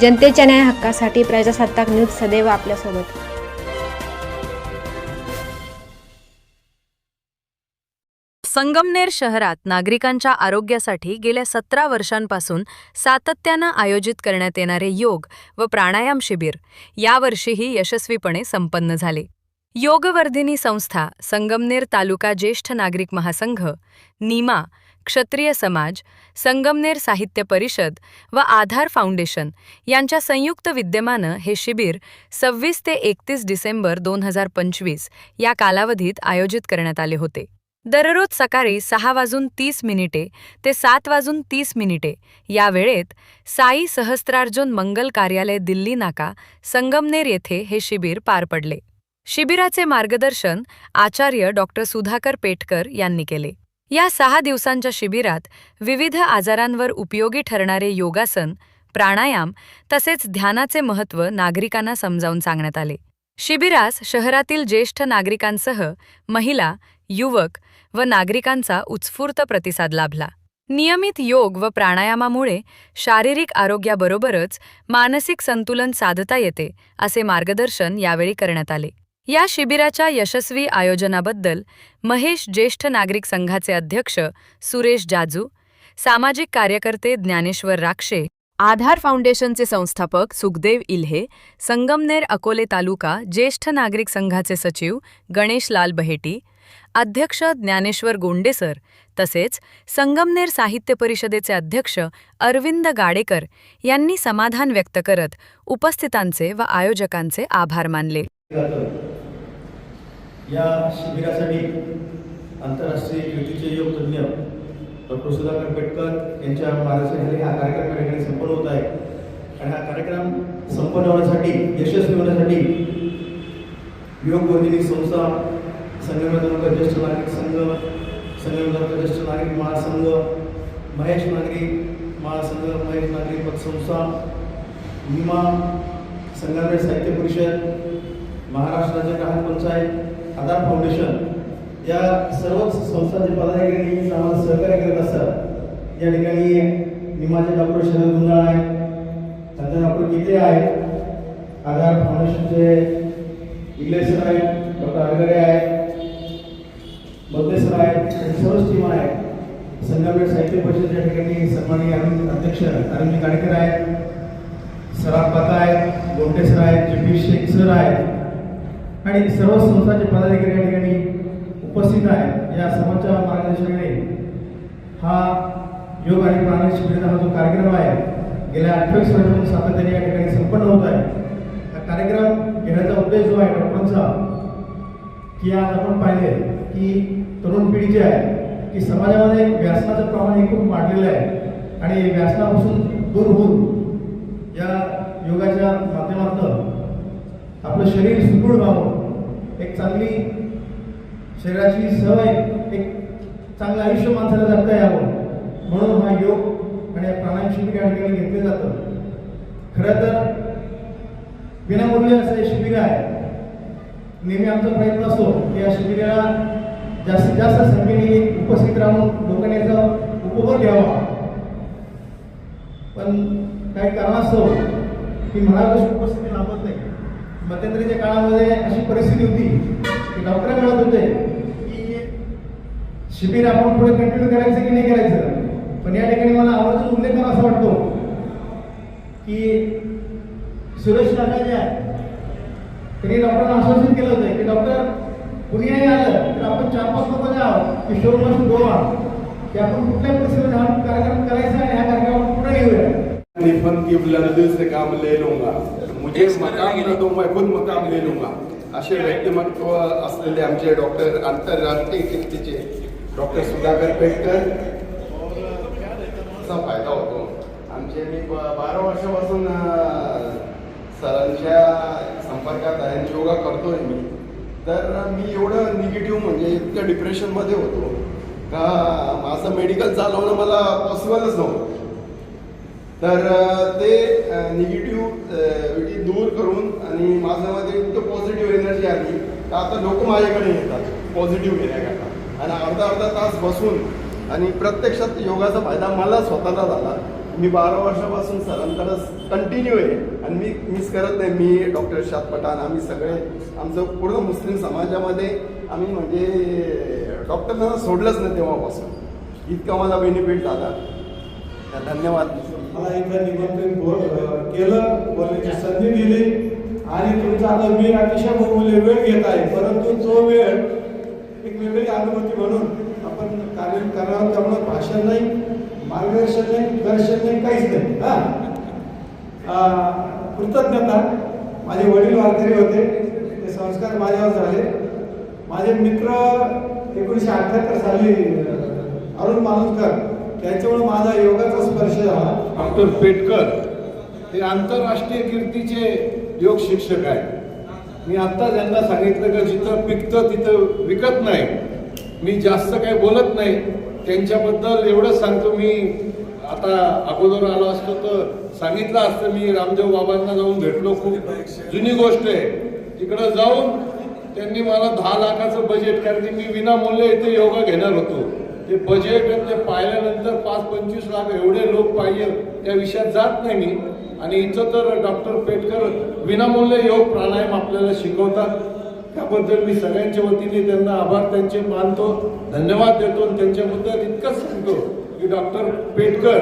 जनतेच्या न्याय हक्कासाठी प्रजासत्ताक न्यूज सदैव आपल्यासोबत. संगमनेर शहरात नागरिकांच्या आरोग्यासाठी गेल्या सतरा वर्षांपासून सातत्यानं आयोजित करण्यात येणारे योग व प्राणायाम शिबिर यावर्षीही यशस्वीपणे संपन्न झाले. योगवर्धिनी संस्था संगमनेर तालुका ज्येष्ठ नागरिक महासंघ नीमा क्षत्रिय समाज संगमनेर साहित्य परिषद व आधार फाउंडेशन यांच्या संयुक्त विद्यमानं हे शिबिर सव्वीस ते एकतीस डिसेंबर दोन हजार पंचवीस या कालावधीत आयोजित करण्यात आले होते. दररोज सकाळी सहा वाजून तीस मिनिटे ते सात वाजून तीस मिनिटे या वेळेत साई सहस्त्रार्जुन मंगल कार्यालय दिल्ली नाका संगमनेर येथे हे शिबिर पार पडले. शिबिराचे मार्गदर्शन आचार्य डॉक्टर सुधाकर पेटकर यांनी केले. या सहा दिवसांच्या शिबिरात विविध आजारांवर उपयोगी ठरणारे योगासन प्राणायाम तसेच ध्यानाचे महत्त्व नागरिकांना समजावून सांगण्यात आले. शिबिरास शहरातील ज्येष्ठ नागरिकांसह महिला युवक व नागरिकांचा उत्स्फूर्त प्रतिसाद लाभला. नियमित योग व प्राणायामामुळे शारीरिक आरोग्याबरोबरच मानसिक संतुलन साधता येते असे मार्गदर्शन यावेळी करण्यात आले. या शिबिराच्या यशस्वी आयोजनाबद्दल महेश ज्येष्ठ नागरिक संघाचे अध्यक्ष सुरेश जाजू सामाजिक कार्यकर्ते ज्ञानेश्वर राक्षे आधार फाउंडेशनचे संस्थापक सुखदेव इल्हे संगमनेर अकोले तालुका ज्येष्ठ नागरिक संघाचे सचिव गणेश लाल बहेटी अध्यक्ष ज्ञानेश्वर गोंडेसर तसेच संगमनेर साहित्य परिषदेचे अध्यक्ष अरविंद गाडेकर यांनी समाधान व्यक्त करत उपस्थितांचे व आयोजकांचे आभार मानले. या शिबिरासाठी आंतरराष्ट्रीय युतीचे योग तज्ज्ञ डॉक्टर सुधाकर पेटकर यांच्या मार्गदर्शनाखाली हा कार्यक्रम या ठिकाणी संपन्न होत आहे. आणि हा कार्यक्रम संपन्न होण्यासाठी यशस्वी होण्यासाठी योग वर्धिनी संस्था संगम तालुका ज्येष्ठ नागरिक संघ संगम तालुका ज्येष्ठ नागरिक महासंघ महेश नागरिक महासंघ महेश नागरिक पतसंस्था निमा संगमनेर साहित्य परिषद महाराष्ट्राचे राज्य ग्राहक पंचायत आधार फाउंडेशन या सर्व संस्थांचे पदाधिकारी आम्हाला सहकार्य करत असतात. या ठिकाणी निमाचे डॉक्टर शरद गुंजाळ आहेत त्यानंतर डॉक्टर गीते आहेत? आधार फाउंडेशनचे इगले सर आहेत डॉक्टर अरगरे आहेत बदले सर आहेत आणि सर्वच टीम आहेत संगमनेर साहित्य परिषदेच्या ठिकाणी सन्माननीय अध्यक्ष अरविंद गाडकर आहेत. सराफ पाता आहेत गोंटे सर आहेत जगदीश शेख सर आहेत. आणि सर्व संस्थांचे पदाधिकारी या ठिकाणी उपस्थित आहेत. या सर्वांच्या मार्गदर्शनाने हा योग आणि प्राणायाम शिबिराचा हा जो कार्यक्रम आहे गेल्या अठ्ठावीस वर्षापासून सातत्याने या ठिकाणी संपन्न होत आहे. हा कार्यक्रम घेण्याचा उद्देश जो आहे डॉक्टरांचा की आज आपण पाहिले की तरुण पिढी जी आहे की समाजामध्ये व्यासनाचं प्रमाण हे खूप वाढलेलं आहे. आणि व्यासनापासून दूर होऊन या योगाच्या माध्यमातून आपलं शरीर सुदृढ व्हावं. एक चांगली शरीराची सवय एक चांगलं आयुष्य माणसाला जगता यावं. म्हणून हा योग आणि प्राणायाम शिबिर या ठिकाणी घेतलं जातं. खरं तर विनामूल्य असं हे शिबिर आहे. नेहमी आमचा प्रयत्न असतो की या शिबिराला जास्तीत जास्त संख्येने उपस्थित राहून लोकांनी याचा उपभोग घ्यावा. पण काही कारणास्तव मला कशी उपस्थिती लाभत नाही. मध्यंतरीच्या काळामध्ये अशी परिस्थिती होती की डॉक्टर म्हणत होते की शिबिर आपण पुढे कंटिन्यू करायचं की नाही करायचं? पण या ठिकाणी मला आवर्जून उल्लेख करा असं वाटतो की सुरेश काका जे आहे त्यांनी डॉक्टरांना आश्वासन केलं होतं की डॉक्टर कुणी नाही आलं तर आपण चार पाच लोक जे आहोत किशोर मस्त गोवा. की आपण कुठल्या परिस्थितीत हा कार्यक्रम करायचा आणि ह्या कार्यक्रमात पुढे घेऊया. पण की बुलंदी काम ले लूंगा. मुझे मकाम न दो मैं खुद मकाम ले लूंगा असे व्यक्तिमत्व असलेले आमचे डॉक्टर आंतरराष्ट्रीय कीर्तीचे डॉक्टर सुधाकर पेटकर चा फायदा होतो. आमचे मी ब- बारा वर्षापासून सरांच्या संपर्कात आहे योगा करतोय मी. तर मी एवढं निगेटिव्ह म्हणजे इतकं डिप्रेशनमध्ये होतो. का माझं मेडिकल चालवणं मला पॉसिबलच नव्हतं. तर ते निगेटिव्ह दूर करून आणि माझ्यामध्ये इतकं पॉझिटिव्ह एनर्जी आली तर आता लोक माझ्याकडे येतात पॉझिटिव्ह घेण्याकरता. आणि अर्धा अर्धा तास बसून आणि प्रत्यक्षात योगाचा फायदा मला स्वतःला झाला. मी बारा वर्षापासून सरांकडं कंटिन्यू आहे आणि मी मिस करत नाही. मी डॉक्टर शाद पठाण आम्ही सगळे आमचं पूर्ण मुस्लिम समाजामध्ये आम्ही म्हणजे डॉक्टरना सोडलंच नाही तेव्हापासून. इतका मला बेनिफिट झाला. धन्यवाद. मला इथं निमंत्रित केलं बोलण्याची संधी दिली. आणि तुमचा आता मी अतिशय बहुमूल्य वेळ घेत आहे परंतु तो वेळ एक वेगळी अनुभूती म्हणून आपण कार्य करावं त्यामुळे भाषण नाही मार्गदर्शन नाही दर्शन नाही काहीच नाही. हा. कृतज्ञता. माझे वडील वारकरी होते ते संस्कार माझ्यावर झाले. माझे मित्र एकोणीसशे अठ्ठ्याहत्तर साली अरुण मालुसकर त्याच्यामुळे माझा योगाचा स्पर्श झाला. डॉक्टर पेटकर हे आंतरराष्ट्रीय कीर्तीचे योग शिक्षक आहेत. मी आत्ता त्यांना सांगितलं का जिथं पिकतं तिथं विकत नाही. मी जास्त काही बोलत नाही. त्यांच्याबद्दल एवढंच सांगतो. मी आता अगोदर आलो असतो तर सांगितलं असतं. मी रामदेव बाबांना जाऊन भेटलो. खूप जुनी गोष्ट आहे. तिकडं जाऊन त्यांनी मला दहा लाखाचं बजेट कारण की मी विनामूल्य इथे योगा घेणार होतो. ते बजेट आणि ते पाहिल्यानंतर पाच पंचवीस लाख एवढे लोक पाहिजे त्या विषयात जात नाही मी. आणि इथं तर डॉक्टर पेटकर विनामूल्य योग प्राणायाम आपल्याला शिकवतात. त्याबद्दल मी सगळ्यांच्या वतीने त्यांना आभार त्यांचे मानतो धन्यवाद देतो आणि त्यांच्याबद्दल इतकंच सांगतो की डॉक्टर पेटकर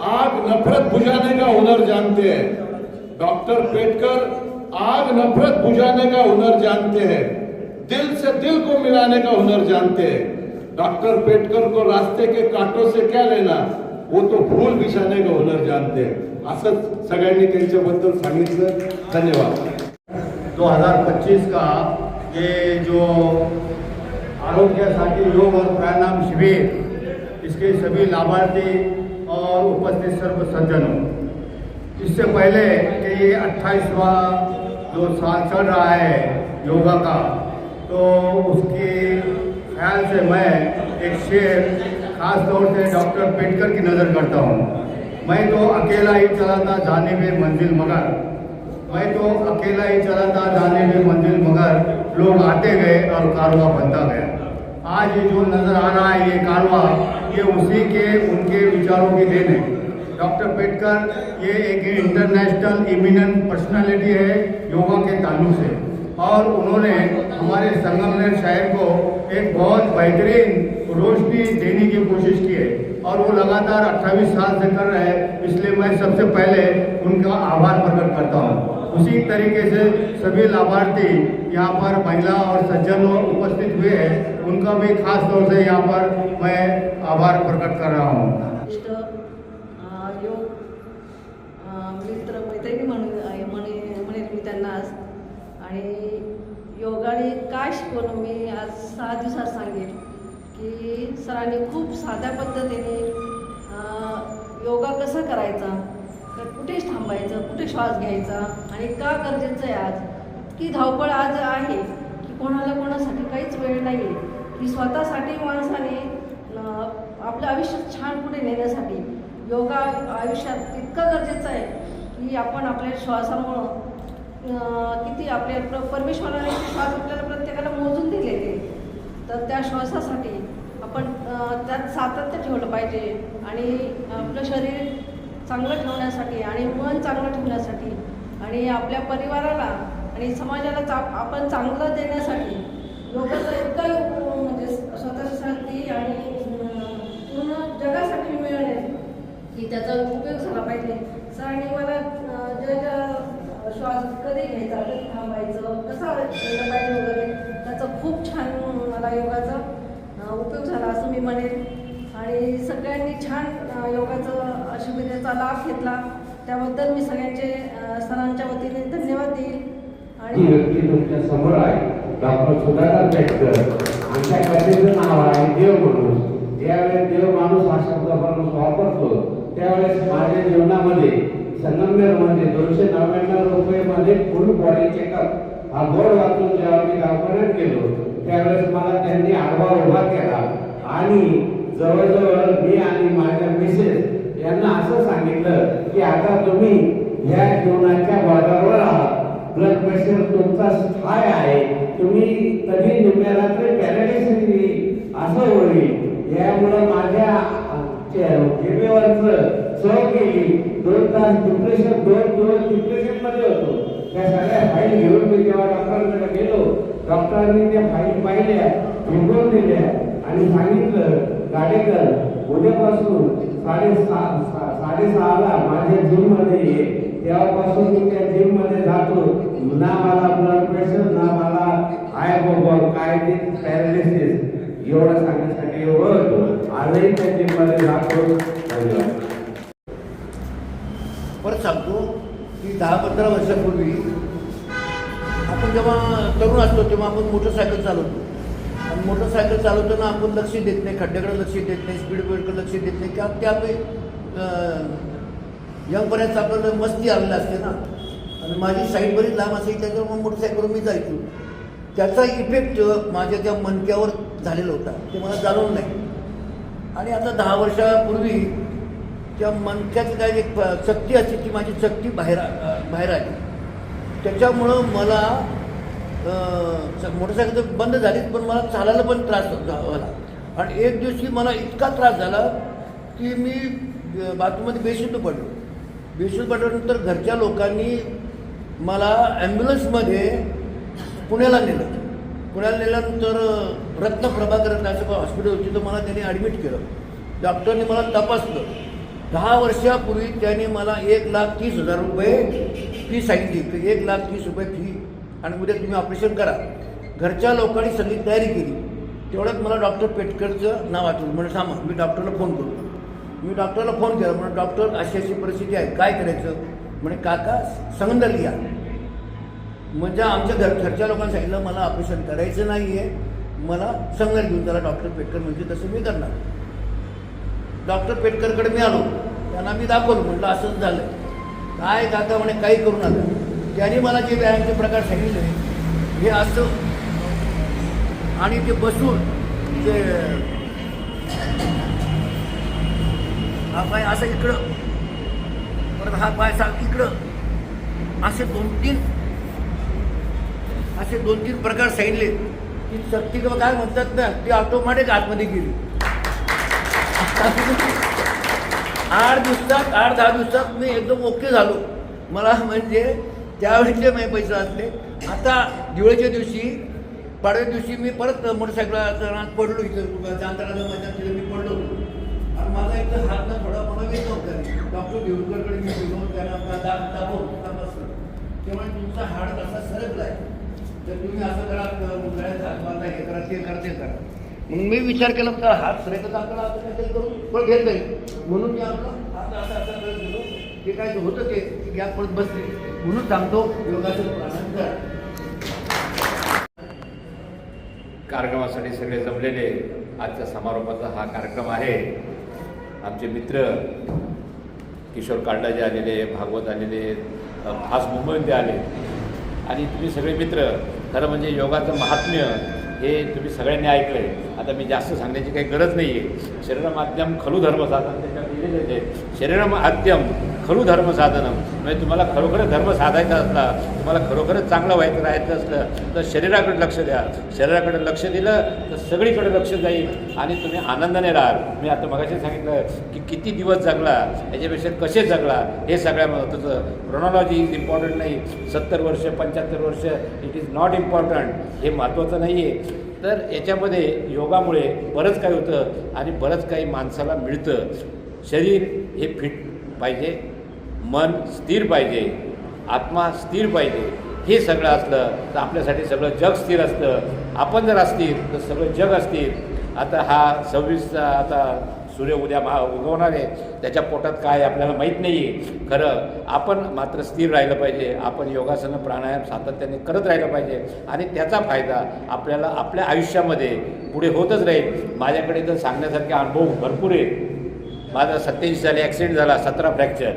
आग नफरत बुझाने का हुनर जानते हैं? डॉक्टर पेटकर आग नफरत बुझाने का हुनर जानते हैं? दिल से दिल को मिलाने का हुनर जानते हैं? डॉक्टर पेटकर को रास्ते के कांटों से क्या लेना? वो तो फूल बिछाने का हुनर जानते हैं। असंच सगळ्यांनी त्यांच्याबद्दल सांगितलं. धन्यवाद. 2025 का ये जो आरोग्यासाठी योग और प्राणायाम शिविर, इसके सभी लाभार्थी और उपस्थित सर्व सज्जनों, इससे पहले कि ये अट्ठाईसवा जो साल चल रहा है योगा का तो उसके ख्याल से मैं एक शेर, खास तौर से डॉक्टर पेटकर की नज़र करता हूँ। मैं तो अकेला ही चला था जाने में मंजिल मगर। मैं तो अकेला ही चला था जाने में मंजिल मगर। लोग आते गए और कारवा बनता गया। आज ये जो नज़र आ रहा है, ये कारवा, ये उसी के, उनके विचारों की देन है। डॉक्टर पेटकर, ये एक इंटरनेशनल इमिनेंट पर्सनालिटी है, योगा के ताल्लुक से। और उन्होंने हमारे संगमनेर शहर को एक बहुत बेहतरीन रोशनी देने की कोशिश की है और वो लगातार 28 साल से कर रहे हैं इसलिए मैं सबसे पहले उनका आभार प्रकट करता हूँ। उसी तरीके से सभी लाभार्थी यहाँ पर महिला और सज्जन उपस्थित हुए हैं। उनका भी खास तौर से यहाँ पर मैं आभार प्रकट कर रहा हूँ। मित्र मैत्रिणी म्हणून म्हणे म्हणेल मी त्यांना आज. आणि योगाने काय शिकवलं मी आज सहा दिवसात सांगेल की सरांनी खूप साध्या पद्धतीने योगा कसा करायचा तर कुठेच थांबायचं कुठे श्वास घ्यायचा आणि का गरजेचं आहे आज? इतकी धावपळ आज आहे की कोणाला कोणासाठी काहीच वेळ नाही आहे की स्वतःसाठी माणसाने आपलं आयुष्य छान पुढे नेण्यासाठी योगा आयुष्यात इतकं गरजेचं आहे की आपण आपल्या श्वासामुळं किती आपल्या परमेश्वराने श्वास आपल्याला प्रत्येकाला मोजून दिलेले तर त्या श्वासासाठी आपण त्यात सातत्य ठेवलं पाहिजे. आणि आपलं शरीर चांगलं ठेवण्यासाठी आणि मन चांगलं ठेवण्यासाठी आणि आपल्या परिवाराला आणि समाजाला चा आपण चांगलं देण्यासाठी योगाचा इतका म्हणजे स्वतःसाठी आणि पूर्ण जगासाठी मिळणे की त्याचा उपयोग झाला पाहिजे. सर आणि कधी घ्यायचा कधी थांबायचं. कसं केलं पाहिजे वगैरे त्याचा खूप छान मला योगाचा उपयोग झाला असं मी म्हणेन. आणि सगळ्यांनी छान योगाचं सुविधेचा लाभ घेतला. त्याबद्दल मी सगळ्यांचे सरांच्या वतीने धन्यवाद देईल. आणि व्यक्ती तुमच्यासमोर आहे. डॉक्टर सुधाकर पेटकर. आमच्या कथेचं नाव आहे देव माणूस ज्यावेळेस देव माणूस हा शब्द माणूस वापरतो त्यावेळेस माझ्या जीवनामध्ये दोनशे नव्याण्णव रुपयेमध्ये फुल बॉडी चेकअप हा बोर्ड वाचून जेव्हा मी दवाखान्यात गेलो त्यावेळेस मला त्यांनी आडवा उभा केला. आणि जवळजवळ मी आणि माझ्या मिसेस यांना असं सांगितलं की आता तुम्ही ह्या जीवनाच्या बॉर्डरवर आहात. ब्लड प्रेशर तुमचा हाय आहे. तुम्ही कधी निम्म्या रात्री पॅरालिसिस असं होईल. यामुळं माझ्या जिमेवरच सह केली दोन तास डिप्रेशन दोन दिवस डिप्रेशनमध्ये होतो. त्या सगळ्या फाईल घेऊन मी जेव्हा डॉक्टरांकडे गेलो. डॉक्टरांनी त्या फाईल पाहिल्या विकून दिल्या आणि सांगितलं गाडेकर उद्यापासून साडेसहा साडेसहाला माझ्या जिममध्ये ये. तेव्हापासून मी त्या जिममध्ये जातो. ना मला ब्लड प्रेशर ना मला हाय बाबा काय ते पॅरालिसिस एवढं सांगण्यासाठी एवढं. आजही त्या जिममध्ये जातो. धन्यवाद. परत सांगतो की दहा पंधरा वर्षापूर्वी आपण जेव्हा तरुण असतो तेव्हा आपण मोटरसायकल चालवतो. आणि मोटरसायकल चालवताना आपण लक्ष देत नाही खड्ड्याकडे लक्ष देत नाही स्पीड ब्रेककडे लक्ष देत नाही. किंवा त्या यंगपर्यंत आपल्याला मस्ती आलेली असते ना. आणि माझी साईड बरीच लांब असेल त्याच्यावर मग मोटरसायकलवर मी जायचो. त्याचा इफेक्ट माझ्या त्या मनक्यावर झालेला होता. ते मला जाणवलं नाही. आणि आता दहा वर्षापूर्वी त्या मनक्याची काय एक प- चकती असते ती माझी चकती बाहेर आ- बाहेर आली. त्याच्यामुळं मला मोटरसायकल तर बंद झालीच पण मला चालायला पण त्रास झाला. आणि एक दिवशी मला इतका त्रास झाला की मी बाथरूममध्ये बेशुद्ध पडलो. बेशुद्ध पडल्यानंतर घरच्या लोकांनी मला ॲम्ब्युलन्समध्ये पुण्याला नेलं. पुण्याला नेल्यानंतर रत्न प्रभाकर नाशिक हॉस्पिटल होती तर मला त्यांनी ॲडमिट केलं. डॉक्टरने मला तपासलं. दहा वर्षापूर्वी त्याने मला एक लाख तीस हजार रुपये फी सांगितली. की एक लाख तीस रुपये फी आणि उद्या तुम्ही ऑपरेशन करा. घरच्या लोकांनी सगळी तयारी केली. तेवढ्यात मला डॉक्टर पेटकरचं नाव आठवलं. म्हणजे थांबा मी डॉक्टरला फोन करतो मी डॉक्टरला फोन केला. म्हणून डॉक्टर अशी अशी परिस्थिती आहे. काय करायचं? म्हणे काका संगंदर या. म्हणजे आमच्या घर घरच्या लोकांनी सांगितलं मला ऑपरेशन करायचं नाही आहे मला सांगायला घेऊन त्याला डॉक्टर पेटकर म्हणजे तसं मी करणार. डॉक्टर पेटकरकडे मी आलो. त्यांना मी दाखवलं म्हटलं असंच झालं काय काका म्हणे काही करू नका. त्यांनी मला जे व्यायामचे प्रकार सांगितले हे असं. आणि ते बसून ते हा पाय असं इकडं. परत हा पाय सा इकडं. असे दोन तीन असे दोन तीन प्रकार सांगितले. की शक्ती किंवा काय म्हणतात ना ती ऑटोमॅटिक आतमध्ये गेली. आठ दिवसात आठ दहा दिवसात मी एकदम ओके झालो. मला म्हणजे त्यावेळेचे माझे पैसे असले आता दिवाळीच्या दिवशी पाडव्या दिवशी मी परत मोटरसायकल पडलो इथं चांदराला माझ्या तिथे मी पडलो आणि माझा इथं हात ना थोडा मला वेळ नव्हता डॉक्टर देवकरकडे मी गेलो त्यांना आपला दाब दाबवून तपासलं त्यामुळे तुमचा हाड कसा सरकला आहे तर तुम्ही असं करा गळ्यात हात बांधा हे करा ते करा ते करा. मग मी विचार केला तर हात सरकत आपल्याला असं काहीतरी करून पण घेत नाही. म्हणून मी आपला हात असा असा करत गेलो. ते काय ते होतं ते गॅप पडत बसले. म्हणून सांगतो योगाचं आनंद कार्यक्रमासाठी सगळे जमलेले आजच्या समारोपाचा हा कार्यक्रम आहे. आमचे मित्र किशोर कांडाजे आलेले भागवत आलेले खास मुंबईमध्ये आले. आणि तुम्ही सगळे मित्र खरं म्हणजे योगाचं महात्म्य हे तुम्ही सगळ्यांनी ऐकलं आहे आता मी जास्त सांगण्याची काही गरज नाही आहे शरीरमाध्यम खलू धर्म साधन त्याच्यात लिहिलेलं आहे. शरीरमाध्यम खरो धर्म साधनं. म्हणजे तुम्हाला खरोखरच धर्म साधायचा असला तुम्हाला खरोखरच चांगलं व्हायचं राहायचं असलं तर शरीराकडे लक्ष द्या. शरीराकडे लक्ष दिलं तर सगळीकडे लक्ष जाईल. आणि तुम्ही आनंदाने राहाल. मी आता मगाशी सांगितलं की किती दिवस जगला याच्यापेक्षा कसे जगला हे सगळ्या महत्त्वाचं. क्रोनॉलॉजी इज इम्पॉर्टंट नाही. सत्तर वर्ष पंच्याहत्तर वर्ष इट इज नॉट इम्पॉर्टंट हे महत्त्वाचं नाही आहे तर याच्यामध्ये योगामुळे बरंच काही होतं आणि बरंच काही माणसाला मिळतं. शरीर हे फिट पाहिजे. मन स्थिर पाहिजे आत्मा स्थिर पाहिजे हे सगळं असलं तर आपल्यासाठी सगळं जग स्थिर असतं. आपण जर असतील तर सगळं जग असतील आता हा सव्वीस आता सूर्य उद्या महा उगवणार आहे. त्याच्या पोटात काय आपल्याला माहीत नाही आहे खरं आपण मात्र स्थिर राहिलं पाहिजे. आपण योगासनं प्राणायाम सातत्याने करत राहिलं पाहिजे. आणि त्याचा फायदा आपल्याला आपल्या आयुष्यामध्ये पुढे होतच राहील. माझ्याकडे तर सांगण्यासारखे अनुभव भरपूर आहेत. माझा सत्याऐंशी साली ॲक्सिडेंट झाला सतरा फ्रॅक्चर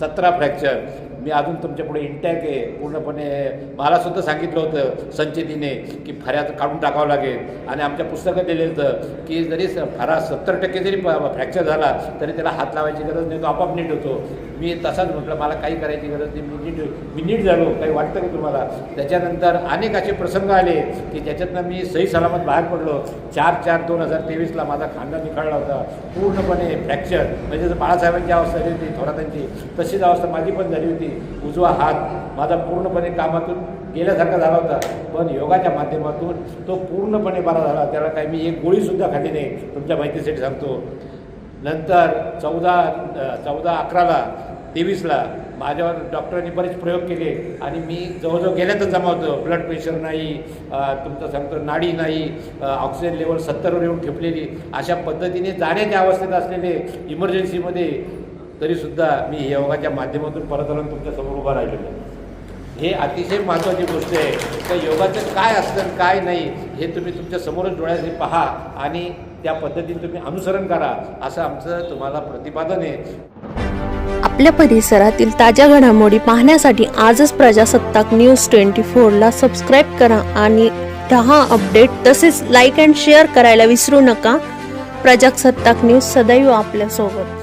सतरा फ्रॅक्चर. मी अजून तुमच्यापुढे इंटॅक आहे. पूर्णपणे मला सुद्धा सांगितलं होतं संचितीने की फऱ्याचं काढून टाकावं लागेल. आणि आमच्या पुस्तकात दिलेलं होतं की जरी स- फरा सत्तर टक्के जरी फ्रॅक्चर झाला तरी त्याला हात लावायची गरज नाही. तो आपाप नीट होतो. मी तसाच म्हटलं मला काही करायची गरज नाही. मी नीट मी नीट झालो. काही वाटतं का तुम्हाला? त्याच्यानंतर अनेक असे प्रसंग आले की ज्याच्यातनं मी सही सलामत बाहेर पडलो. चार चार दोन हजार तेवीसला माझा खांदा निखळला होता. पूर्णपणे फ्रॅक्चर म्हणजे जसं बाळासाहेबांची अवस्था झाली होती थोरातांची तशीच अवस्था माझी पण झाली होती. उजवा हात माझा पूर्णपणे कामातून गेल्यासारखा झाला होता. पण योगाच्या माध्यमातून तो पूर्णपणे बरा झाला. त्याला काही मी एक गोळीसुद्धा खाल्ली नाही. तुमच्या माहितीसाठी सांगतो. नंतर चौदा चौदा अकराला तेवीसला माझ्यावर डॉक्टरांनी बरेच प्रयोग केले आणि मी जवळजवळ गेल्यातच जमा होतो. ब्लड प्रेशर नाही तुमचं सांगतो नाडी नाही ऑक्सिजन लेवल सत्तरवर येऊन ठेपलेली. अशा पद्धतीने जाण्याच्या अवस्थेत असलेले इमर्जन्सीमध्ये तरीसुद्धा मी योगाच्या माध्यमातून परत आलो तुमच्यासमोर उभा राहिलेलो हे अतिशय महत्त्वाची गोष्ट आहे. तर योगाचं काय असतं काय नाही हे तुम्ही तुमच्या समोरच डोळ्याने पहा आणि त्या पद्धतीने तुम्ही अनुसरण करा असं आमचं तुम्हाला प्रतिपादन आहे. आपल्या परिसरातील ताज्या घडामोडी पाहण्यासाठी आजच प्रजासत्ताक न्यूज ट्वेंटी फोरला सबस्क्राईब करा आणि दहा अपडेट तसेच लाईक अँड शेअर करायला विसरू नका. प्रजासत्ताक न्यूज सदैव आपल्यासोबत.